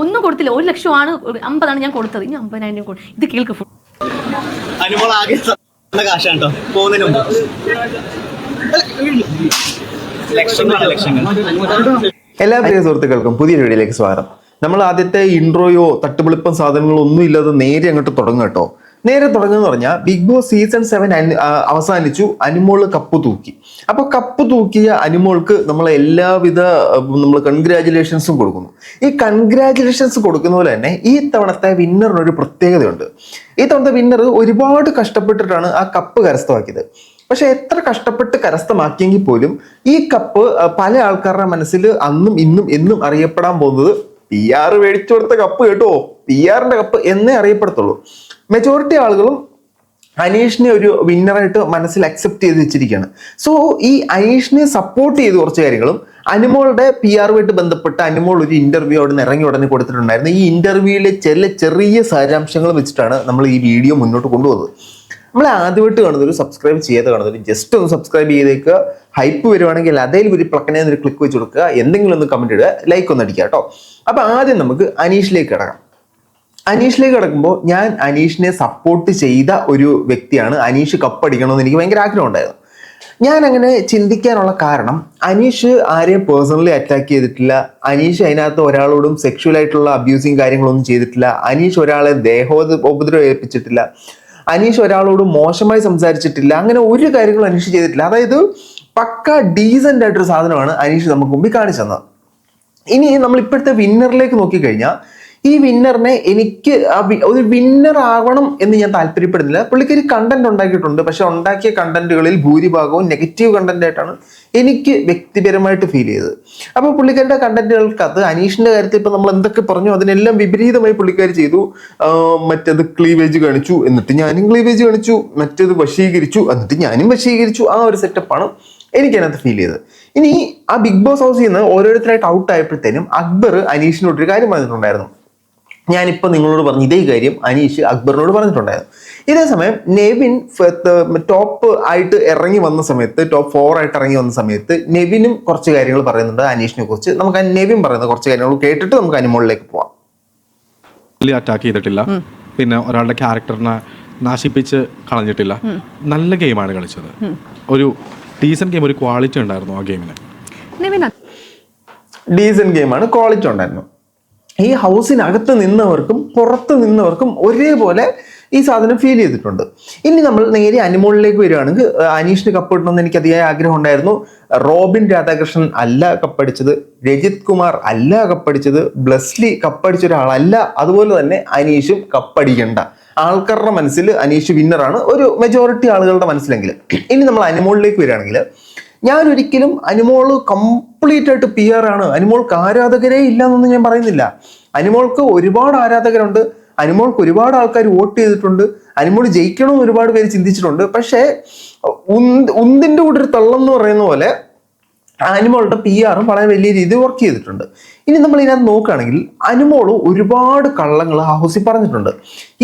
ഒന്നും കൊടുത്തില്ല. ഒരു ലക്ഷമാണ് അമ്പതാണ് ഞാൻ കൊടുത്തത്. ഇനി അമ്പതിനായിരം രൂപ ഇത് കേൾക്ക് ഫുൾ അനുമോൾ ആകെ തന്ന കാശാണ് കേട്ടോ പോകുന്നതിന് മുമ്പ്. ലക്ഷങ്ങളാണ് ലക്ഷങ്ങൾ. എല്ലാ പ്രിയ സുഹൃത്തുക്കൾക്കും പുതിയ വീഡിയോയിലേക്ക് സ്വാഗതം. നമ്മൾ ആദ്യത്തെ ഇൻട്രോയോ തട്ടുപൊളിപ്പം സാധനങ്ങളോ ഒന്നും ഇല്ലാതെ നേരെ അങ്ങോട്ട് തുടങ്ങും കേട്ടോ നേരെ തുടങ്ങുന്ന പറഞ്ഞാൽ ബിഗ് ബോസ് സീസൺ സെവൻ അവസാനിച്ചു. അനുമോൾ കപ്പ് തൂക്കി. അപ്പൊ കപ്പ് തൂക്കിയ അനുമോൾക്ക് നമ്മൾ എല്ലാവിധ നമ്മൾ കൺഗ്രാചുലേഷൻസും കൊടുക്കുന്നു. ഈ കൺഗ്രാചുലേഷൻസ് കൊടുക്കുന്ന പോലെ തന്നെ ഈ തവണത്തെ വിന്നറിനൊരു പ്രത്യേകതയുണ്ട്. ഈ തവണത്തെ വിന്നർ ഒരുപാട് കഷ്ടപ്പെട്ടിട്ടാണ് ആ കപ്പ് കരസ്ഥമാക്കിയത്. പക്ഷെ എത്ര കഷ്ടപ്പെട്ട് കരസ്ഥമാക്കിയെങ്കിൽ പോലും ഈ കപ്പ് പല ആൾക്കാരുടെ മനസ്സിൽ അന്നും ഇന്നും എന്നും അറിയപ്പെടാൻ പോകുന്നത് പി ആർ മേടിച്ചു കൊടുത്ത കപ്പ് കേട്ടോ. പി ആറിന്റെ കപ്പ് എന്നേ അറിയപ്പെടത്തുള്ളൂ. മെജോറിറ്റി ആളുകളും അനീഷിനെ ഒരു വിന്നറായിട്ട് മനസ്സിൽ അക്സെപ്റ്റ് ചെയ്ത് വെച്ചിരിക്കുകയാണ്. സോ ഈ അനീഷിനെ സപ്പോർട്ട് ചെയ്ത് കുറച്ച് കാര്യങ്ങളും അനുമോളുടെ പി ആറുമായിട്ട് ബന്ധപ്പെട്ട് അനുമോൾ ഒരു ഇന്റർവ്യൂ അവിടെ നിന്ന് ഇറങ്ങി ഉടനെ കൊടുത്തിട്ടുണ്ടായിരുന്നു. ഈ ഇന്റർവ്യൂവിലെ ചില ചെറിയ സാരാംശങ്ങൾ വെച്ചിട്ടാണ് നമ്മൾ ഈ വീഡിയോ മുന്നോട്ട് കൊണ്ടുപോകുന്നത്. നമ്മൾ ആദ്യമായിട്ട് കാണുന്നൊരു സബ്സ്ക്രൈബ് ചെയ്യാതെ കാണുന്നൊരു ജസ്റ്റ് ഒന്ന് സബ്സ്ക്രൈബ് ചെയ്തേക്കുക. ഹൈപ്പ് വരുവാണെങ്കിൽ അതേൽ ഒരു പ്ലക്കനെ ഒരു ക്ലിക്ക് വെച്ച് കൊടുക്കുക. എന്തെങ്കിലും ഒന്ന് കമന്റ് ഇടുക. ലൈക്ക് ഒന്ന് അടിക്കുക കേട്ടോ. അപ്പൊ ആദ്യം നമുക്ക് അനീഷിലേക്ക് കിടക്കാം. അനീഷിലേക്ക് കിടക്കുമ്പോൾ ഞാൻ അനീഷിനെ സപ്പോർട്ട് ചെയ്ത ഒരു വ്യക്തിയാണ്. അനീഷ് കപ്പടിക്കണമെന്ന് എനിക്ക് ഭയങ്കര ആഗ്രഹമുണ്ടായിരുന്നു ഞാൻ അങ്ങനെ ചിന്തിക്കാനുള്ള കാരണം അനീഷ് ആരെയും പേഴ്സണലി അറ്റാക്ക് ചെയ്തിട്ടില്ല. അനീഷ് അതിനകത്ത് ഒരാളോടും സെക്ഷുവലായിട്ടുള്ള അബ്യൂസിങ് കാര്യങ്ങളൊന്നും ചെയ്തിട്ടില്ല. അനീഷ് ഒരാളെ ദേഹോപ ഉപദ്രവം ഏൽപ്പിച്ചിട്ടില്ല. അനീഷ് ഒരാളോട് മോശമായി സംസാരിച്ചിട്ടില്ല. അങ്ങനെ ഒരു കാര്യങ്ങളും അനീഷ് ചെയ്തിട്ടില്ല. അതായത് പക്ക ഡീസന്റ് ആയിട്ടൊരു സാധനമാണ് അനീഷ് നമുക്ക് മുമ്പിൽ കാണിച്ചു തന്നത്. ഇനി നമ്മൾ ഇപ്പോഴത്തെ വിന്നറിലേക്ക് നോക്കിക്കഴിഞ്ഞാൽ ഈ വിന്നറിനെ എനിക്ക് ഒരു വിന്നർ ആവണം എന്ന് ഞാൻ താല്പര്യപ്പെടുന്നില്ല. പുള്ളിക്കാരി കണ്ടന്റ് ഉണ്ടാക്കിയിട്ടുണ്ട്. പക്ഷെ ഉണ്ടാക്കിയ കണ്ടന്റുകളിൽ ഭൂരിഭാഗവും നെഗറ്റീവ് കണ്ടന്റ് ആയിട്ടാണ് എനിക്ക് വ്യക്തിപരമായിട്ട് ഫീൽ ചെയ്തത്. അപ്പോൾ പുള്ളിക്കാരുടെ കണ്ടന്റുകൾക്ക് അത് അനീഷിന്റെ കാര്യത്തിൽ ഇപ്പൊ നമ്മൾ എന്തൊക്കെ പറഞ്ഞു അതിനെല്ലാം വിപരീതമായി പുള്ളിക്കാർ ചെയ്തു. മറ്റത് ക്ലീവേജ് കാണിച്ചു എന്നിട്ട് ഞാനും ക്ലീവേജ് കാണിച്ചു മറ്റേത് വശീകരിച്ചു എന്നിട്ട് ഞാനും വശീകരിച്ചു. ആ ഒരു സെറ്റപ്പാണ് എനിക്ക് അതിനകത്ത് ഫീൽ ചെയ്തത്. ഇനി ആ ബിഗ് ബോസ് ഹൗസിൽ നിന്ന് ഓരോരുത്തരായിട്ട് ഔട്ട് ആയപ്പോഴത്തേനും അക്ബർ അനീഷിനോട്ടൊരു കാര്യം പറഞ്ഞിട്ടുണ്ടായിരുന്നു. ഞാനിപ്പോൾ നിങ്ങളോട് പറഞ്ഞു ഇതേ കാര്യം അനീഷ് അക്ബറിനോട് പറഞ്ഞിട്ടുണ്ടായിരുന്നു. ഇതേ സമയം നെവിൻ ടോപ്പ് ആയിട്ട് ഇറങ്ങി വന്ന സമയത്ത് ടോപ്പ് ഫോർ ആയിട്ട് ഇറങ്ങി വന്ന സമയത്ത് നെവിനും കുറച്ച് കാര്യങ്ങൾ പറയുന്നുണ്ട് അനീഷിനെ കുറിച്ച്. നമുക്ക് നെവിൻ പറയുന്ന കുറച്ച് കാര്യങ്ങൾ കേട്ടിട്ട് നമുക്ക് അനിമോളിലേക്ക് പോവാം. അറ്റാക്ക് ചെയ്തിട്ടില്ല. പിന്നെ ഒരാളുടെ ക്യാരക്ടറിനെ നാശിപ്പിച്ച് കളഞ്ഞിട്ടില്ല. നല്ല ഗെയിമാണ് കളിച്ചത്. ഒരു ഡീസന്റ് ഗെയിം ഒരു ക്വാളിറ്റി ഉണ്ടായിരുന്നു ആ ഗെയിമിന് ഡീസെന്റ് ഡീസന്റ് ഗെയിമാണ് ക്വാളിറ്റി ഉണ്ടായിരുന്നു. ഈ ഹൗസിനകത്ത് നിന്നവർക്കും പുറത്ത് നിന്നവർക്കും ഒരേപോലെ ഈ സാധനം ഫീൽ ചെയ്തിട്ടുണ്ട്. ഇനി നമ്മൾ നേരെ അനിമോളിലേക്ക് വരികയാണെങ്കിൽ അനീഷിന് കപ്പിടണമെന്ന് എനിക്ക് അതിയായ ആഗ്രഹം ഉണ്ടായിരുന്നു. റോബിൻ രാധാകൃഷ്ണൻ അല്ല കപ്പടിച്ചത് രജിത് കുമാർ അല്ല കപ്പടിച്ചത് ബ്ലസ്ലി കപ്പടിച്ച ഒരാളല്ല. അതുപോലെ തന്നെ അനീഷും കപ്പടിക്കണ്ട. ആൾക്കാരുടെ മനസ്സിൽ അനീഷ് വിന്നറാണ് ഒരു മെജോറിറ്റി ആളുകളുടെ മനസ്സിലെങ്കിലും ഇനി നമ്മൾ അനിമോളിലേക്ക് വരികയാണെങ്കിൽ ഞാൻ ഒരിക്കലും അനിമോൾ കംപ്ലീറ്റ് ആയിട്ട് പി ആർ ആണ്. അനുമോൾക്ക് ആരാധകരേ ഇല്ല എന്നൊന്നും ഞാൻ പറയുന്നില്ല. അനുമോൾക്ക് ഒരുപാട് ആരാധകരുണ്ട്. അനുമോൾക്ക് ഒരുപാട് ആൾക്കാർ വോട്ട് ചെയ്തിട്ടുണ്ട്. അനുമോൾ ജയിക്കണമെന്ന് ഒരുപാട് പേര് ചിന്തിച്ചിട്ടുണ്ട്. പക്ഷേ ഉന്ത് ഉന്തിന്റെ കൂടെ ഒരു തള്ളം എന്ന് പറയുന്ന പോലെ അനിമോളുടെ പി ആറും വളരെ വലിയ രീതിയിൽ വർക്ക് ചെയ്തിട്ടുണ്ട്. ഇനി നമ്മൾ ഇതിനകത്ത് നോക്കുകയാണെങ്കിൽ അനുമോൾ ഒരുപാട് കള്ളങ്ങൾ ഹൗസിൽ പറഞ്ഞിട്ടുണ്ട്.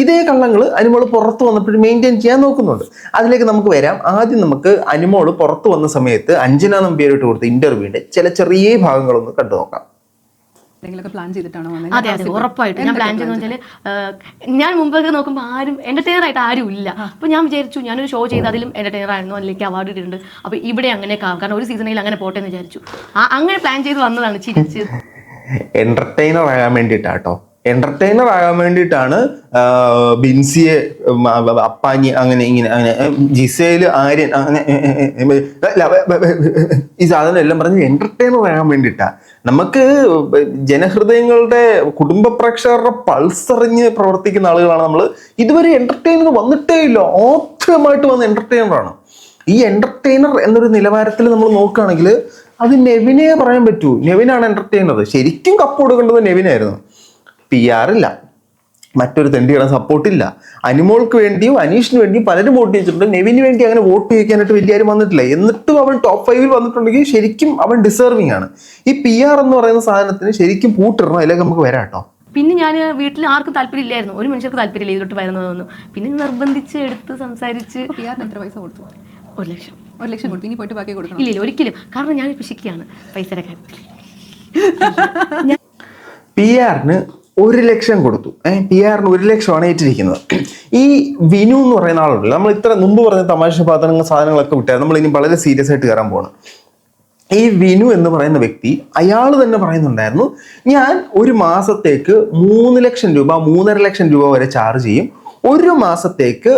ഇതേ കള്ളങ്ങൾ അനുമോൾ പുറത്ത് വന്നപ്പോഴും മെയിന്റെയിൻ ചെയ്യാൻ നോക്കുന്നുണ്ട്. അതിലേക്ക് നമുക്ക് വരാം. ആദ്യം നമുക്ക് അനുമോൾ പുറത്ത് വന്ന സമയത്ത് അഞ്ജന നമ്പിയായിട്ട് കൊടുത്ത ഇന്റർവ്യൂവിന്റെ ചില ചെറിയ ഭാഗങ്ങളൊന്ന് കണ്ടു നോക്കാം എന്തെങ്കിലുമൊക്കെ പ്ലാൻ ചെയ്തിട്ടാണോ വന്നത് അതെ അതെ ഉറപ്പായിട്ട്. ഞാൻ പ്ലാൻ ചെയ്യുന്ന വെച്ചാൽ ഞാൻ മുമ്പൊക്കെ നോക്കുമ്പോൾ ആരും എന്റർടൈനർ ആയിട്ട് ആരും ഇല്ല. അപ്പൊ ഞാൻ വിചാരിച്ചു ഞാനൊരു ഷോ ചെയ്ത് അതിലും എന്റർടൈനർ ആയിരുന്നു അതിലേക്ക് അവാർഡ് ഇട്ടിട്ടുണ്ട്. അപ്പൊ ഇവിടെ അങ്ങനെയൊക്കെ ആവും കാരണം ഒരു സീസണിൽ അങ്ങനെ പോട്ടെ എന്ന് വിചാരിച്ചു. ആ അങ്ങനെ പ്ലാൻ ചെയ്ത് വന്നതാണ് ചിരിച്ച്. എന്റർടൈനർ ആകാൻ വേണ്ടിയിട്ടാട്ടോ. എന്റർടൈനർ ആകാൻ വേണ്ടിയിട്ടാണ് ബിൻസിയെ അപ്പാഞ്ഞി അങ്ങനെ ഇങ്ങനെ അങ്ങനെ ജിസേൽ ആര്യൻ അങ്ങനെ ഈ സാധനം എല്ലാം പറഞ്ഞ് എന്റർടൈനർ ആകാൻ വേണ്ടിയിട്ടാ. നമുക്ക് ജനഹൃദയങ്ങളുടെ കുടുംബ പ്രേക്ഷകരുടെ പൾസറിഞ്ഞ് പ്രവർത്തിക്കുന്ന ആളുകളാണ് നമ്മൾ ഇതുവരെ എന്റർടൈനർ വന്നിട്ടേ ഇല്ല. ഓപ്ഷമായിട്ട് വന്ന എന്റർടൈനറാണ് ഈ എന്റർടൈനർ എന്നൊരു നിലവാരത്തിൽ നമ്മൾ നോക്കുകയാണെങ്കിൽ അത് നെവിനെ പറയാൻ പറ്റൂ. നെവിനാണ് എന്റർടൈനർ ശരിക്കും കപ്പ് കൊടുക്കേണ്ടത് നെവിനായിരുന്നു പി ആർ ഇല്ല. മറ്റൊരു തെണ്ടിയുടെ സപ്പോർട്ടില്ല അനിമോൾക്ക് വേണ്ടിയും അനീഷിന് വേണ്ടിയും പലരും വോട്ട് ചെയ്തിട്ടുണ്ട്. നെവിന് വേണ്ടി അങ്ങനെ വോട്ട് ചെയ്യിക്കാനായിട്ട് വലിയ ആരും വന്നിട്ടില്ല. എന്നിട്ടും അവൻ ടോപ്പ് ഫൈവിൽ വന്നിട്ടുണ്ടെങ്കിൽ ശരിക്കും അവൻ ഡിസേർവിംഗ് ആണ്. ഈ പി ആർ എന്ന് പറയുന്ന സാധനത്തിന് ശരിക്കും പൂട്ടിടണം. അതിലേക്ക് നമുക്ക് വരാം കേട്ടോ. പിന്നെ ഞാൻ വീട്ടിൽ ആർക്കും താല്പര്യം ഇല്ലായിരുന്നു ഒരു മനുഷ്യർക്ക് താല്പര്യമില്ല ഇതിലോട്ട് വരുന്നതെന്ന് പിന്നെ നിർബന്ധിച്ച് എടുത്ത് സംസാരിച്ച് പി ആറിന് എത്ര പൈസ കൊടുത്തു? ഒരു ലക്ഷം. ഒരു ലക്ഷം കൊടുത്തു. ഇനി പോയിട്ട് ബാക്കി കൊടുക്കണം. ഇല്ല ഇല്ല ഒരിക്കലും. കാരണം ഞാൻ പിശിക്കുകയാണ് പൈസയുടെ കാര്യത്തിൽ. പി ആറിന് ഒരു ലക്ഷം കൊടുത്തു. പി ആറിന് ഒരു ലക്ഷമാണ് ഏറ്റിരിക്കുന്നത്. ഈ വിനു എന്ന് പറയുന്ന ആളുണ്ടല്ലോ. നമ്മൾ ഇത്ര മുമ്പ് പറഞ്ഞ തമാശ പാത്രങ്ങൾ സാധനങ്ങളൊക്കെ വിട്ടാൽ നമ്മൾ ഇനി വളരെ സീരിയസ് ആയിട്ട് കയറാൻ പോകണം ഈ വിനു എന്ന് പറയുന്ന വ്യക്തി അയാൾ തന്നെ പറയുന്നുണ്ടായിരുന്നു ഞാൻ ഒരു മാസത്തേക്ക് മൂന്ന് ലക്ഷം രൂപ മൂന്നര ലക്ഷം രൂപ വരെ ചാർജ് ചെയ്യും. ഒരു മാസത്തേക്ക്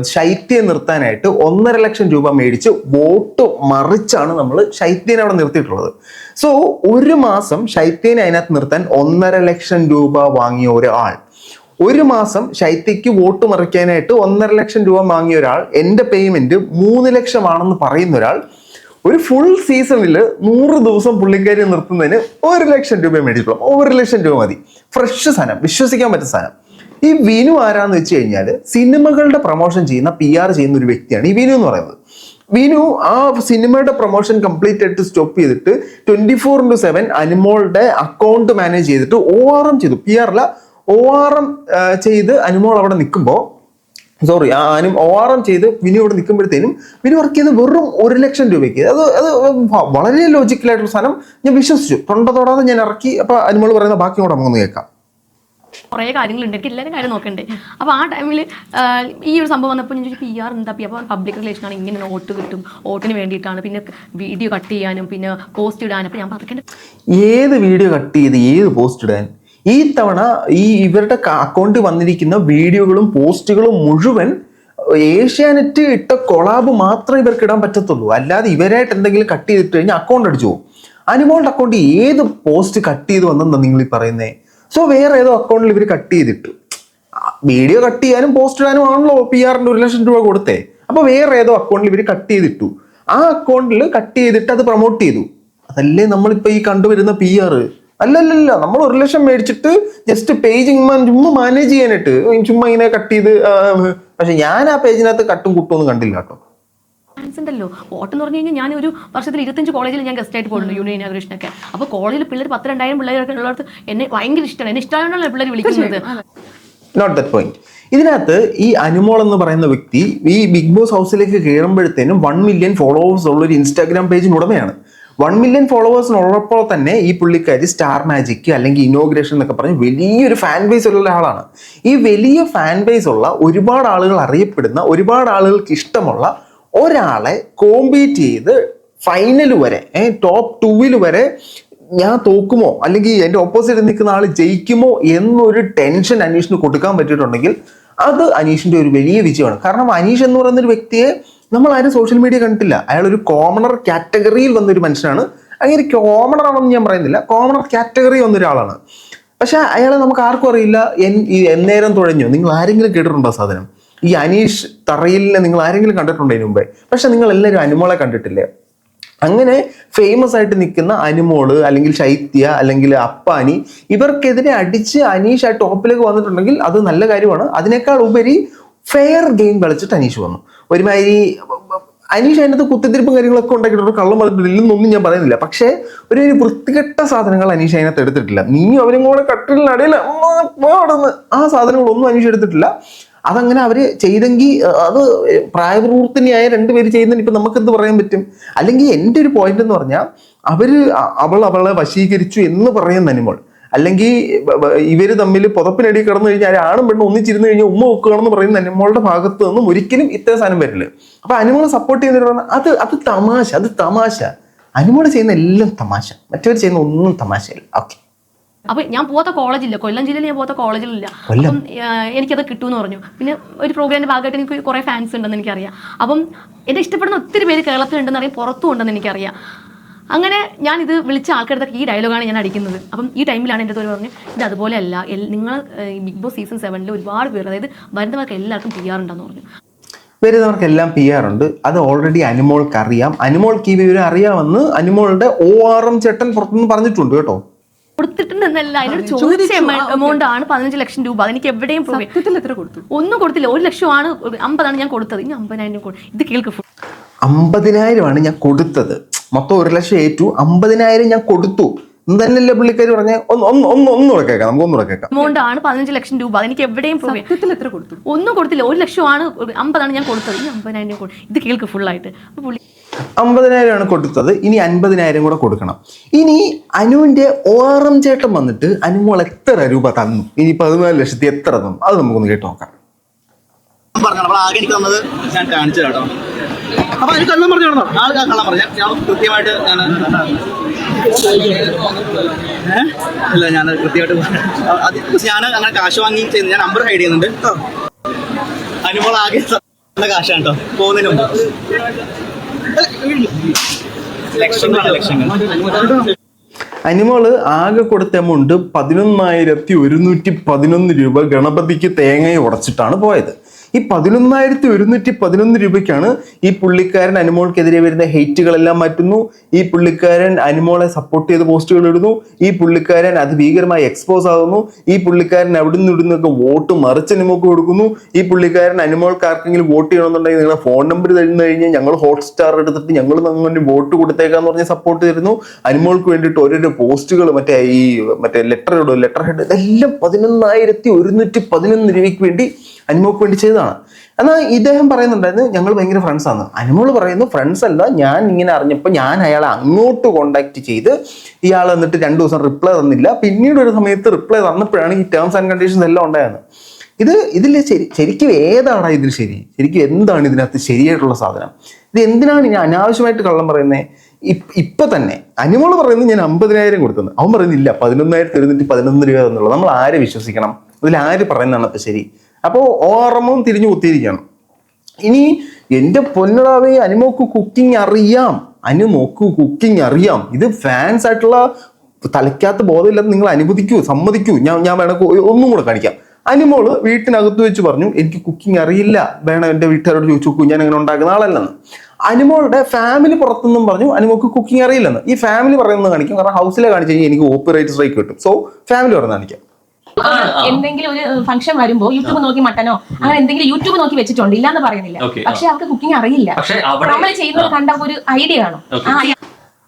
ശൈത്യം നിർത്താനായിട്ട് ഒന്നര ലക്ഷം രൂപ മേടിച്ച് വോട്ട് മറിച്ചാണ് നമ്മൾ ശൈത്യനെ അവിടെ നിർത്തിയിട്ടുള്ളത്. സോ ഒരു മാസം ശൈത്യനെ അതിനകത്ത് നിർത്താൻ ഒന്നര ലക്ഷം രൂപ വാങ്ങിയ ഒരാൾ ഒരു മാസം ശൈത്യക്ക് വോട്ട് മറിക്കാനായിട്ട് ഒന്നര ലക്ഷം രൂപ വാങ്ങിയ ഒരാൾ എന്റെ പേയ്മെന്റ് മൂന്ന് ലക്ഷമാണെന്ന് പറയുന്ന ഒരാൾ ഒരു ഫുൾ സീസണിൽ നൂറ് ദിവസം പുള്ളിക്കാരി നിർത്തുന്നതിന് ഒരു ലക്ഷം രൂപ മേടിച്ചിട്ടുള്ളൂ ഒരു ലക്ഷം രൂപ മതി. ഫ്രഷ് സാധനം വിശ്വസിക്കാൻ പറ്റുന്ന സാധനം. ഈ വിനു ആരാന്ന് വെച്ച് കഴിഞ്ഞാൽ സിനിമകളുടെ പ്രൊമോഷൻ ചെയ്യുന്ന പി ആർ ചെയ്യുന്ന ഒരു വ്യക്തിയാണ് ഈ വിനു എന്ന് പറയുന്നത്. വിനു ആ സിനിമയുടെ പ്രൊമോഷൻ കംപ്ലീറ്റ് ആയിട്ട് സ്റ്റോപ്പ് ചെയ്തിട്ട് ട്വന്റി ഫോർ ഇന്റു സെവൻ അനുമോളുടെ അക്കൗണ്ട് മാനേജ് ചെയ്തിട്ട് ഒ ആർ എം ചെയ്തു. പി ആറില ഒ ആർ എം ചെയ്ത് അനുമോൾ അവിടെ നിൽക്കുമ്പോൾ സോറി ആ അനു ഒ ആർ എം ചെയ്ത് വിനു ഇവിടെ നിൽക്കുമ്പോഴത്തേനും വിനു വർക്ക് ചെയ്ത് വെറും ഒരു ലക്ഷം രൂപയ്ക്ക്. അത് അത് വളരെ ലോജിക്കലായിട്ടുള്ള സാധനം ഞാൻ വിശ്വസിച്ചു. തൊണ്ട തൊടാതെ ഞാൻ ഇറക്കി അപ്പോൾ അനുമോൾ പറയുന്ന ബാക്കി കൂടെ നമുക്കൊന്ന് കേൾക്കാം. കുറേ കാര്യങ്ങളുണ്ട്. എനിക്ക് എല്ലാവരും കാര്യം നോക്കണ്ടേ? അപ്പോൾ ആ ടൈമിൽ ഈ ഒരു സംഭവം വന്നപ്പോൾ ഞാൻ പി ആർ എന്താ? പി അപ്പോൾ പബ്ലിക് റിലേഷനാണ് ഇങ്ങനെ നോട്ട് കിട്ടും. വോട്ടിന് വേണ്ടിയിട്ടാണ്. പിന്നെ വീഡിയോ കട്ട് ചെയ്യാനും പിന്നെ പോസ്റ്റ് ഇടാനും. അപ്പോൾ ഞാൻ പറഞ്ഞിട്ട് ഏത് വീഡിയോ കട്ട് ചെയ്ത് ഏത് പോസ്റ്റ് ഇടാൻ? ഈ തവണ ഈ ഇവരുടെ അക്കൗണ്ടിൽ വന്നിരിക്കുന്ന വീഡിയോകളും പോസ്റ്റുകളും മുഴുവൻ ഏഷ്യാനെറ്റ് ഇട്ട കൊളാബ് മാത്രമേ ഇവർക്ക് ഇടാൻ പറ്റത്തുള്ളൂ. അല്ലാതെ ഇവരായിട്ട് എന്തെങ്കിലും കട്ട് ചെയ്തിട്ട് കഴിഞ്ഞാൽ അക്കൗണ്ട് അടിച്ചു പോകും. അനുമോളുടെ അക്കൗണ്ട് ഏത് പോസ്റ്റ് കട്ട് ചെയ്ത് വന്നെന്നാ നിങ്ങൾ ഈ പറയുന്നേ? സോ വേറെ ഏതോ അക്കൗണ്ടിൽ ഇവർ കട്ട് ചെയ്തിട്ടു. വീഡിയോ കട്ട് ചെയ്യാനും പോസ്റ്റ് ഇടാനും ആണല്ലോ പി ആറിന്റെ ഒരു ലക്ഷം രൂപ കൊടുത്തേ. അപ്പൊ വേറെ ഏതോ അക്കൗണ്ടിൽ ഇവർ കട്ട് ചെയ്തിട്ടു. ആ അക്കൗണ്ടിൽ കട്ട് ചെയ്തിട്ട് അത് പ്രൊമോട്ട് ചെയ്തു. അതല്ലേ നമ്മളിപ്പോ ഈ കണ്ടുവരുന്ന പി ആർ അല്ലല്ലല്ല നമ്മൾ ഒരു ലക്ഷം മേടിച്ചിട്ട് ജസ്റ്റ് പേജ് ചുമ്മാ മാനേജ് ചെയ്യാനായിട്ട്. ചുമ്മാ ഇങ്ങനെ കട്ട് ചെയ്ത് പക്ഷെ ഞാൻ ആ പേജിനകത്ത് കട്ടും കുട്ടും ഒന്നും കണ്ടില്ല കേട്ടോ. ചാൻസ് ഉണ്ടല്ലോ. വോട്ട് എന്ന് പറഞ്ഞു കഴിഞ്ഞാൽ ഞാൻ ഒരു വർഷത്തിൽ ഇരുപത്തഞ്ച് കോളേജിൽ ഞാൻ ഗസ്റ്റ് ആയിട്ട് പോകുന്നു യൂണിയൻ ഇനാഗ്രേഷനൊക്കെ അപ്പോൾ കോളേജിൽ പിള്ളേർ പത്ത് രണ്ടായിരം പിള്ളേരൊക്കെ ഉള്ളവർക്ക് എന്നെ ഭയങ്കര ഇഷ്ടമാണ്. എന്നെ ഇഷ്ടമായോണ്ടാണ് പിള്ളേർ വിളിക്കുന്നത്. നോട്ട് ദറ്റ് പോയിന്റ് ഇതിനകത്ത് ഈ അനുമോൾ എന്ന് പറയുന്ന വ്യക്തി ഈ ബിഗ് ബോസ് ഹൗസിലേക്ക് കയറുമ്പോഴത്തേനും വൺ മില്യൺ ഫോളോവേഴ്സ് ഉള്ള ഒരു ഇൻസ്റ്റാഗ്രാം പേജിന് ഉടമയാണ്. വൺ മില്യൺ ഫോളോവേഴ്സിനുള്ളപ്പോൾ തന്നെ ഈ പുള്ളിക്കാരി സ്റ്റാർ മാജിക് അല്ലെങ്കിൽ ഇനോഗ്രേഷൻ എന്നൊക്കെ പറഞ്ഞ് വലിയൊരു ഫാൻ ബേസ് ഉള്ള ഒരാളാണ്. ഈ വലിയ ഫാൻ ബേസ് ഉള്ള ഒരുപാട് ആളുകൾ അറിയപ്പെടുന്ന ഒരുപാട് ആളുകൾക്ക് ഇഷ്ടമുള്ള ഒരാളെ കോമ്പീറ്റ് ചെയ്ത് ഫൈനൽ വരെ ടോപ്പ് ടൂവിൽ വരെ ഞാൻ തോക്കുമോ? അല്ലെങ്കിൽ എന്റെ ഓപ്പോസിറ്റ് നിൽക്കുന്ന ആൾ ജയിക്കുമോ എന്നൊരു ടെൻഷൻ അനീഷിന് കൊടുക്കാൻ പറ്റിയിട്ടുണ്ടെങ്കിൽ അത് അനീഷിന്റെ ഒരു വലിയ വിജയമാണ്. കാരണം അനീഷ് എന്ന് പറയുന്ന ഒരു വ്യക്തിയെ നമ്മൾ ആരും സോഷ്യൽ മീഡിയ കണ്ടിട്ടില്ല. അയാൾ ഒരു കോമണർ കാറ്റഗറിയിൽ വന്ന ഒരു മനുഷ്യനാണ്. അങ്ങനെ കോമണർ ആണെന്ന് ഞാൻ പറയുന്നില്ല. കോമണർ കാറ്റഗറി വന്ന ഒരാളാണ്. പക്ഷെ അയാളെ നമുക്ക് ആർക്കും അറിയില്ല. എൻ ഈ എന്നേരം തുഴഞ്ഞു. നിങ്ങൾ ആരെങ്കിലും കേട്ടിട്ടുണ്ടോ സാധനം? ഈ അനീഷ് തറയിലിനെ നിങ്ങൾ ആരെങ്കിലും കണ്ടിട്ടുണ്ടോ ഇതിനു മുമ്പേ പക്ഷെ നിങ്ങൾ എല്ലാവരും അനുമോളെ കണ്ടിട്ടില്ലേ അങ്ങനെ ഫേമസ് ആയിട്ട് നിൽക്കുന്ന അനുമോൾ അല്ലെങ്കിൽ ശൈത്യ അല്ലെങ്കിൽ അപ്പാനി ഇവർക്കെതിരെ അടിച്ച് അനീഷ് ആ ടോപ്പിലേക്ക് വന്നിട്ടുണ്ടെങ്കിൽ അത് നല്ല കാര്യമാണ് അതിനേക്കാൾ ഉപരി ഫെയർ ഗെയിം കളിച്ചിട്ട് അനീഷ് വന്നു ഒരുമാതിരി അനീഷ് അതിനകത്ത് കുത്തിത്തിരിപ്പും കാര്യങ്ങളൊക്കെ ഉണ്ടാക്കിയിട്ടുണ്ട് കള്ളം പറഞ്ഞിട്ടില്ല ഇല്ലെന്നൊന്നും ഞാൻ പറയുന്നില്ല പക്ഷേ ഒരു ഒരു വൃത്തികെട്ട സാധനങ്ങൾ അനീഷ് അതിനകത്ത് എടുത്തിട്ടില്ല നീ അവരും കൂടെ കട്ടിലിനടയിൽ ആ സാധനങ്ങളൊന്നും അനീഷ് എടുത്തിട്ടില്ല അതങ്ങനെ അവർ ചെയ്തെങ്കിൽ അത് പ്രായപൂർത്തിനിയായ രണ്ടുപേര് ചെയ്യുന്നതിന് ഇപ്പം നമുക്ക് എന്ത് പറയാൻ പറ്റും? അല്ലെങ്കിൽ എന്റെ ഒരു പോയിന്റ് എന്ന് പറഞ്ഞാൽ അവർ അവൾ അവളെ വശീകരിച്ചു എന്ന് പറയുന്ന അനിമോൾ അല്ലെങ്കിൽ ഇവർ തമ്മിൽ പുതപ്പിനടി കിടന്നു കഴിഞ്ഞാൽ ആണും പെണ്ണും ഒന്നിച്ചിരുന്ന് കഴിഞ്ഞാൽ ഉമ്മ വെക്കുകയാണെന്ന് പറയുന്ന അനിമോളുടെ ഭാഗത്ത് നിന്നും ഒരിക്കലും ഇത്തരം സാധനം വരില്ല. അപ്പൊ അനിമോളെ സപ്പോർട്ട് ചെയ്യുന്നവർ പറഞ്ഞാൽ അത് അത് തമാശ അത് തമാശ. അനിമോൾ ചെയ്യുന്ന എല്ലാം തമാശ. മറ്റവർ ചെയ്യുന്ന ഒന്നും തമാശയല്ല. ഓക്കെ അപ്പൊ ഞാൻ പോകാത്ത കോളേജില്ല. കൊല്ലം ജില്ലയിൽ ഞാൻ പോകാത്ത കോളേജിലില്ല? അപ്പം എനിക്കത് കിട്ടുമെന്ന് പറഞ്ഞു. പിന്നെ ഒരു പ്രോഗ്രാമിന്റെ ഭാഗമായിട്ട് എനിക്ക് കുറെ ഫാൻസ് ഉണ്ടെന്ന് എനിക്കറിയാം. അപ്പം എന്നെ ഇഷ്ടപ്പെടുന്ന ഒത്തിരി പേര് കേരളത്തിലുണ്ടെന്ന് അറിയാം പുറത്തും ഉണ്ടെന്ന് എനിക്കറിയാം. അങ്ങനെ ഞാൻ ഇത് വിളിച്ച ആൾക്കാരുടെ ഈ ഡയലോഗാണ് ഞാൻ അടിക്കുന്നത്. അപ്പം ഈ ടൈമിലാണ് എന്റെ അടുത്ത് പറഞ്ഞു ഇത് അതുപോലെയല്ല അല്ല നിങ്ങൾ ബിഗ് ബോസ് സീസൺ സെവനിൽ ഒരുപാട് പേർ അതായത് വരുന്നവർക്ക് എല്ലാവർക്കും പി ആർ ഉണ്ടെന്ന് പറഞ്ഞു. വരുന്നവർക്കെല്ലാം പി ആർ ഉണ്ട്. അത് ഓൾറെഡി അനുമോൾക്ക് അറിയാം. അനുമോൾക്ക് ഈ വിവരം അറിയാമെന്ന് അനുമോളുടെ ഒ ആർ എം ചേട്ടൻ പുറത്തുനിന്ന് പറഞ്ഞിട്ടുണ്ട് കേട്ടോ. കൊടുത്തിട്ടുണ്ടെന്നല്ല അതിനൊരു ചോദിച്ചു. എമൗണ്ട് ആണ് പതിനഞ്ച് ലക്ഷം രൂപ. അതെനിക്ക് എവിടെയും prove സത്യത്തിൽ എത്ര കൊടുത്തു? ഒന്നും കൊടുത്തില്ല. ഒരു ലക്ഷമാണ് അമ്പതാണ് ഞാൻ കൊടുത്തത്. ഇനി അമ്പതിനായിരം കൊടുത്തു ഇത് കേൾക്ക്. അമ്പതിനായിരമാണ് ഞാൻ കൊടുത്തത്. മൊത്തം ഒരു ലക്ഷം ഏറ്റു. അമ്പതിനായിരം ഞാൻ കൊടുത്തു. തന്നെയല്ലേ പുള്ളിക്കാരി പറഞ്ഞ? ഒന്ന് ഒന്ന് ഒന്ന് ഒന്നുകൂടെ കേൾക്കാം നമുക്ക് ഒന്നുകൂടെ കേൾക്കാം എമൗണ്ട് ആണ് പതിനഞ്ച് ലക്ഷം രൂപ. അതെനിക്ക് എവിടെയും എത്ര കൊടുത്തു? ഒന്നും കൊടുത്തില്ല. ഒരു ലക്ഷമാണ് അമ്പതാണ് ഞാൻ കൊടുത്തത്. ഇനി അമ്പതിനായിരം കൊടുത്തു ഇത് കേൾക്ക് ഫുൾ ആയിട്ട്. അപ്പൊ പുള്ളി അമ്പതിനായിരമാണ് കൊടുത്തത്. ഇനി അൻപതിനായിരം കൂടെ കൊടുക്കണം. ഇനി അനുവിന്റെ ഓറം ചേട്ടൻ വന്നിട്ട് അനുമോൾ എത്ര രൂപ തന്നു? ഇനി പതിനാല് ലക്ഷത്തി എത്ര തന്നു? അത് നമുക്കൊന്ന് കേട്ട് നോക്കാം. പറഞ്ഞു ആകെ ഞാൻ ഞാൻ- ഞാൻ ഞാൻ അങ്ങനെ കാശ് ഞാൻ നമ്പർ ഹൈഡ് ആകെ കാശാണ് കേട്ടോ. പോകുന്നതിന് മുമ്പ്. ലക്ഷങ്ങളാണ് അനിമോൾ ആകെ കൊടുത്ത എമൗണ്ട് പതിനൊന്നായിരത്തി ഒരുന്നൂറ്റി പതിനൊന്ന് രൂപ ഗണപതിക്ക് തേങ്ങയെ ഉടച്ചിട്ടാണ് പോയത്. ഈ പതിനൊന്നായിരത്തി ഒരുന്നൂറ്റി പതിനൊന്ന് രൂപയ്ക്കാണ് ഈ പുള്ളിക്കാരൻ അനുമോൾക്കെതിരെ വരുന്ന ഹെയ്റ്റുകളെല്ലാം മാറ്റുന്നു. ഈ പുള്ളിക്കാരൻ അനുമോളെ സപ്പോർട്ട് ചെയ്ത് പോസ്റ്റുകൾ ഇടുന്നു. ഈ പുള്ളിക്കാരൻ അത് ഭീകരമായി എക്സ്പോസ് ആകുന്നു. ഈ പുള്ളിക്കാരൻ അവിടെ നിന്ന് ഇടുന്നൊക്കെ വോട്ട് മറിച്ച് അനുമോക്ക് കൊടുക്കുന്നു. ഈ പുള്ളിക്കാരൻ അനുമോൾക്ക് ആർക്കെങ്കിലും വോട്ട് ചെയ്യണമെന്നുണ്ടെങ്കിൽ നിങ്ങളുടെ ഫോൺ നമ്പർ തരുന്നു കഴിഞ്ഞാൽ ഞങ്ങൾ ഹോട്ട്സ്റ്റാർ എടുത്തിട്ട് ഞങ്ങൾ അങ്ങനെ വോട്ട് കൊടുത്തേക്കാന്ന് പറഞ്ഞ് സപ്പോർട്ട് തരുന്നു. അനുമോൾക്ക് വേണ്ടിയിട്ട് ഓരോരോ പോസ്റ്റുകൾ മറ്റേ ഈ മറ്റേ ലെറ്റർ ഇടും. ലെറ്റർ ഹെഡ് ഇതെല്ലാം പതിനൊന്നായിരത്തി ഒരുന്നൂറ്റി പതിനൊന്ന് രൂപയ്ക്ക് വേണ്ടി അനുമോക്ക് വേണ്ടി ചെയ്തതാണ്. എന്നാൽ ഇദ്ദേഹം പറയുന്നുണ്ടായിരുന്നു ഞങ്ങൾ ഭയങ്കര ഫ്രണ്ട്സ് ആണ്. അനുമോൾ പറയുന്നു ഫ്രണ്ട്സ് അല്ല ഞാൻ ഇങ്ങനെ അറിഞ്ഞപ്പോൾ ഞാൻ അയാളെ അങ്ങോട്ട് കോണ്ടാക്ട് ചെയ്ത് ഇയാൾ എന്നിട്ട് രണ്ടു ദിവസം റിപ്ലൈ തന്നില്ല. പിന്നീട് ഒരു സമയത്ത് റിപ്ലൈ തന്നപ്പോഴാണ് ഈ ടേംസ് ആൻഡ് കണ്ടീഷൻസ് എല്ലാം ഉണ്ടായത്. ഇത് ഇതിൽ ശരി ശരിക്കും ഏതാണ് ഇതിൽ ശരി? ശരിക്കും എന്താണ് ഇതിനകത്ത് ശരിയായിട്ടുള്ള സാധനം? ഇത് എന്തിനാണ് ഞാൻ അനാവശ്യമായിട്ട് കള്ളം പറയുന്നത് ഇപ്പൊ തന്നെ അനിമോൾ പറയുന്നത് ഞാൻ അമ്പതിനായിരം കൊടുത്തത് അവൻ പറയുന്നില്ല പതിനൊന്നായിരത്തി എഴുന്നൂറ്റി പതിനൊന്ന് രൂപ എന്നുള്ളത് നമ്മൾ ആരെ വിശ്വസിക്കണം? ഇതിൽ ആര് പറയുന്നതാണ് ഇപ്പൊ ശരി? അപ്പോൾ ഓർമ്മവും തിരിഞ്ഞു കുത്തിയിരിക്കണം ഇനി എന്റെ പൊന്നടാവേ അനുമോക്ക് കുക്കിംഗ് അറിയാം. അനുമോക്ക് കുക്കിംഗ് അറിയാം. ഇത് ഫാൻസ് ആയിട്ടുള്ള തലയ്ക്കാത്ത ബോധമില്ലാതെ നിങ്ങൾ അനുവദിക്കൂ സമ്മതിക്കൂ. ഞാൻ ഞാൻ വേണമെങ്കിൽ ഒന്നും കൂടെ കാണിക്കാം. അനുമോൾ വീട്ടിനകത്ത് വെച്ച് പറഞ്ഞു എനിക്ക് കുക്കിംഗ് അറിയില്ല. വേണം എന്റെ വീട്ടുകാരോട് ചോദിച്ചു നോക്കൂ ഞാൻ അങ്ങനെ ഉണ്ടാക്കുന്ന ആളല്ലെന്ന്. അനുമോളുടെ ഫാമിലി പുറത്തുനിന്നും പറഞ്ഞു അനുമോക്ക് കുക്കിംഗ് അറിയില്ലെന്ന്. ഈ ഫാമിലി പറയുന്നത് കാണിക്കും കാരണം ഹൗസിലെ കാണിച്ചു കഴിഞ്ഞാൽ എനിക്ക് ഓപ്പറേറ്റ് സ്ട്രൈക്ക് കിട്ടും. സോ ഫാമിലി പറയുന്നത് കാണിക്കാം. എന്തെങ്കിലും ഒരു ഫംഗ്ഷൻ വരുമ്പോ യൂട്യൂബ് നോക്കി മട്ടനോ അങ്ങനെ എന്തെങ്കിലും യൂട്യൂബ് നോക്കി വെച്ചിട്ടുണ്ട് ഇല്ലാന്ന് പറയുന്നില്ല. പക്ഷെ അവർക്ക് കുക്കിംഗ് അറിയില്ല. നമ്മൾ ചെയ്യുന്നത് കണ്ട ഒരു ഐഡിയ കാണും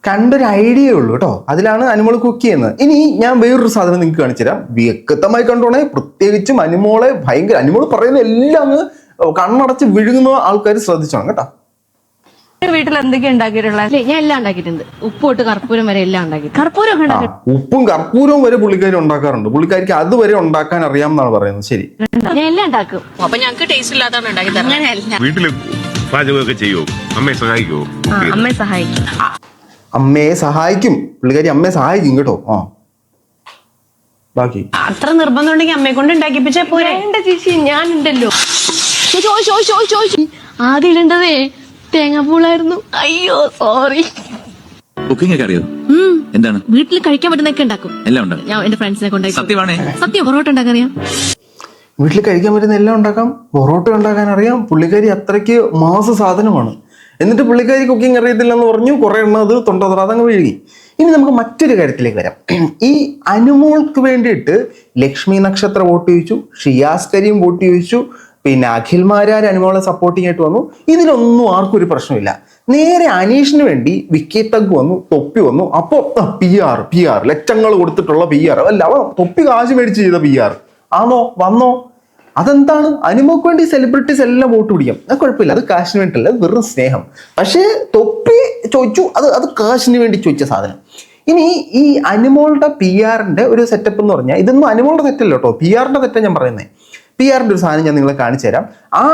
കണ്ടൊരു ഐഡിയ ഉള്ളൂ കേട്ടോ. അതിലാണ് അനുമോൾ കുക്ക് ചെയ്യുന്നത്. ഇനി ഞാൻ വേറൊരു സാധനം നിങ്ങൾക്ക് കാണിച്ചു തരാം. വ്യക്തമായി കണ്ടോണേ. പ്രത്യേകിച്ചും അനുമോളെ ഭയങ്കര അനുമോൾ പറയുന്ന എല്ലാം അങ്ങ് കണ്ണടച്ച് വിഴുങ്ങുന്ന ആൾക്കാർ ശ്രദ്ധിച്ചോണം കേട്ടോ. വീട്ടിൽ എന്തൊക്കെയാ ഉണ്ടാക്കിയിട്ടുള്ളത്? ഞാൻ എല്ലാം ഉണ്ടാക്കിയിട്ടുണ്ട്. ഉപ്പ് തൊട്ട് കർപ്പൂരം വരെ എല്ലാം ഉണ്ടാക്കി കർപ്പൂരം ആ, ഉപ്പും കർപ്പൂരവും വരെ പുള്ളിക്കാരി ഉണ്ടാക്കാറുണ്ട്. പുള്ളിക്കാരിക്ക് അതുവരെ ഉണ്ടാക്കാൻ അറിയാമെന്നാണ് പറയുന്നത്. ശരി. ഞാൻ എല്ലാം ഉണ്ടാക്കും. അപ്പൊ ഞങ്ങൾക്ക് ടേസ്റ്റ് ഇല്ലാത്തതാണ് ഉണ്ടാക്കി തരണം. അങ്ങനെയല്ല. വീട്ടിൽ പാചകമൊക്കെ ചെയ്യുമോ അമ്മയെ സഹായിക്കുമോ അമ്മയെ സഹായിക്കും. അമ്മയെ സഹായിക്കും. പുള്ളിക്കാരി അമ്മയെ സഹായിക്കും കേട്ടോ. ആ. ബാക്കി. അത്ര നിർബന്ധം ഉണ്ടെങ്കിൽ അമ്മയെ കൊണ്ട് ഉണ്ടാക്കിപ്പിച്ചാ പോരെ. വേണ്ട ചേച്ചി ഞാൻ ഉണ്ടല്ലോ ആദ്യം ഇടേണ്ടതേ തേങ്ങാപ്പൂളായിരുന്നു. അയ്യോ സോറി കുക്കിംഗ് ഒക്കെ അറിയോ? എന്താണ്? വീട്ടിൽ കഴിക്കാൻ പറ്റുന്നൊക്കെ ഉണ്ടാക്കും. എല്ലാം ഉണ്ടാക്കും ഞാൻ എന്റെ ഫ്രണ്ട്സിനെ കൊണ്ടായി സത്യമാണേ? സത്യം പൊറോട്ട ഉണ്ടാക്കാൻ അറിയാം വീട്ടിൽ കഴിക്കാൻ പറ്റുന്ന എല്ലാം ഉണ്ടാക്കാം. പൊറോട്ട ഉണ്ടാക്കാൻ അറിയാം പുള്ളിക്കാരി അത്രയ്ക്ക് മാസ സാധനമാണ്. എന്നിട്ട് പുള്ളിക്കാരി കുക്കിംഗ് അറിയത്തില്ല എന്ന് പറഞ്ഞു. കുറെ എണ്ണം അത് തൊണ്ടതറാതങ്ങ് വീഴുകി. ഇനി നമുക്ക് മറ്റൊരു കാര്യത്തിലേക്ക് വരാം. ഈ അനുമോൾക്ക് വേണ്ടിയിട്ട് ലക്ഷ്മി നക്ഷത്ര വോട്ട് ചോദിച്ചു ഷിയാസ് കരീം വോട്ട് ചോദിച്ചു പിന്നെ അഖിൽമാരാർ അനുമോളെ സപ്പോർട്ടിംഗ് ആയിട്ട് വന്നു. ഇതിലൊന്നും ആർക്കും ഒരു പ്രശ്നമില്ല. നേരെ അനീഷിന് വേണ്ടി വിക്കി തഗ് വന്നു തൊപ്പി വന്നു. അപ്പോൾ പി ആർ പി ആർ ലക്ഷങ്ങൾ കൊടുത്തിട്ടുള്ള പി ആർ അല്ല അവ തൊപ്പി കാശ് മേടിച്ച് ചെയ്ത പി ആർ ആണോ വന്നോ? അതെന്താണ്? അനുമോക്ക് വേണ്ടി സെലിബ്രിറ്റീസ് എല്ലാം വോട്ട് പിടിക്കാം. അത് കുഴപ്പമില്ല അത് കാശിന് വേണ്ടിയിട്ടല്ല അത് വെറും സ്നേഹം. പക്ഷേ തൊപ്പി ചോദിച്ചു അത് അത് കാശിന് വേണ്ടി ചോദിച്ച സാധനം. ഇനി ഈ അനുമോളുടെ പി ആറിന്റെ ഒരു സെറ്റപ്പ് എന്ന് പറഞ്ഞാൽ ഇതൊന്നും അനുമോളുടെ തെറ്റല്ല കേട്ടോ. പി ആറിന്റെ തെറ്റാണ് ഞാൻ പറയുന്നത് പി ആറിന്റെ ഒരു സാധനം ഞാൻ നിങ്ങളെ കാണിച്ചു തരാം. ആ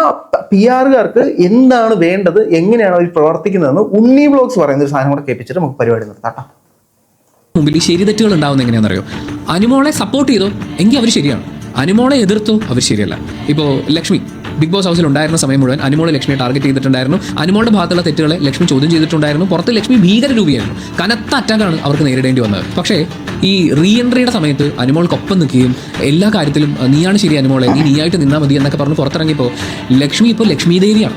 പി ആറുകാർക്ക് എന്താണ് വേണ്ടത്? എങ്ങനെയാണ് അവർ പ്രവർത്തിക്കുന്നതെന്ന് ഉണ്ണി ബ്ലോഗ്സ് പറയുന്ന ഒരു സാധനം കൂടെ കേൾപ്പിച്ചിട്ട് നമുക്ക് പരിപാടി നിർത്താം മുമ്പിൽ ശരി തെറ്റുകൾ ഉണ്ടാവുന്ന എങ്ങനെയാണെന്നറിയോ? അനുമോളെ സപ്പോർട്ട് ചെയ്തോ? എങ്കിൽ അവർ ശരിയാണ്. അനുമോളെ എതിർത്തോ അവർ ശരിയല്ല. ഇപ്പോൾ ലക്ഷ്മി ബിഗ് ബോസ് ഹൗസിൽ ഉണ്ടായിരുന്ന സമയം മുഴുവൻ അനുമോളെ ലക്ഷ്മിയെ ടാർഗറ്റ് ചെയ്തിട്ടുണ്ടായിരുന്നു. അനുമോളുടെ ഭാഗത്തുള്ള തെറ്റുകളെ ലക്ഷ്മി ചോദ്യം ചെയ്തിട്ടുണ്ടായിരുന്നു. പുറത്ത് ലക്ഷ്മി ഭീകര രൂപയായിരുന്നു. കനത്ത അറ്റാക്കാണ് അവർക്ക് നേരിടേണ്ടി വന്നത്. പക്ഷേ ഈ റീ എൻട്രിയുടെ സമയത്ത് അനുമോൾക്കൊപ്പം നിൽക്കുകയും എല്ലാ കാര്യത്തിലും നീയാണ് ശരി അനുമോളെ നീ നീയായിട്ട് നിന്നാൽ മതി എന്നൊക്കെ പറഞ്ഞ് പുറത്തിറങ്ങിയപ്പോൾ ലക്ഷ്മി ഇപ്പോൾ ലക്ഷ്മി ദേവിയാണ്.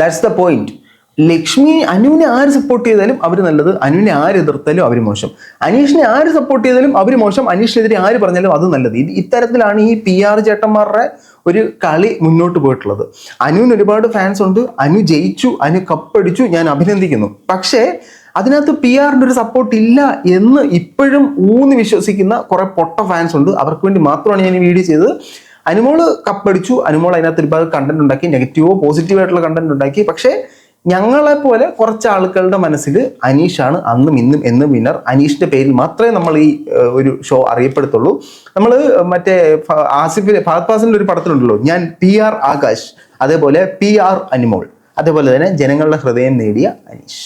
ദാറ്റ്സ് ദ പോയിന്റ് ലക്ഷ്മി അനുവിനെ ആര് സപ്പോർട്ട് ചെയ്താലും അവർ നല്ലത് അനുവിനെ ആര് എതിർത്താലും അവർ മോശം. അനീഷിനെ ആര് സപ്പോർട്ട് ചെയ്താലും അവർ മോശം അനീഷിനെതിരെ ആര് പറഞ്ഞാലും അത് നല്ലത്. ഇത് ഇത്തരത്തിലാണ് ഈ പി ആർ ചേട്ടന്മാരുടെ ഒരു കളി മുന്നോട്ട് പോയിട്ടുള്ളത്. അനുവിന് ഒരുപാട് ഫാൻസ് ഉണ്ട്. അനു ജയിച്ചു അനു കപ്പടിച്ചു ഞാൻ അഭിനന്ദിക്കുന്നു. പക്ഷേ അതിനകത്ത് പി ആറിന്റെ ഒരു സപ്പോർട്ട് ഇല്ല എന്ന് ഇപ്പോഴും ഊന്നി വിശ്വസിക്കുന്ന കുറെ പൊട്ട ഫാൻസ് ഉണ്ട്. അവർക്ക് വേണ്ടി മാത്രമാണ് ഞാൻ ഈ വീഡിയോ ചെയ്തത്. അനുമോൾ കപ്പടിച്ചു. അനുമോൾ അതിനകത്ത് ഒരുപാട് കണ്ടന്റ് ഉണ്ടാക്കി. നെഗറ്റീവോ പോസിറ്റീവോ ആയിട്ടുള്ള കണ്ടന്റ് ഉണ്ടാക്കി. പക്ഷേ ഞങ്ങളെ പോലെ കുറച്ച് ആളുകളുടെ മനസ്സിൽ അനീഷാണ് അന്നും ഇന്നും എന്നും വിന്നർ അനീഷിന്റെ പേരിൽ മാത്രമേ നമ്മൾ ഈ ഒരു ഷോ അറിയപ്പെടുത്തുള്ളൂ. നമ്മൾ മറ്റേ ആസിഫിന് ഫഹദ് ഫാസിന്റെ ഒരു പടത്തിലുണ്ടല്ലോ. ഞാൻ പി ആർ ആകാശ് അതേപോലെ പി ആർ അനിമോൾ അതേപോലെ തന്നെ ജനങ്ങളുടെ ഹൃദയം നേടിയ അനീഷ്.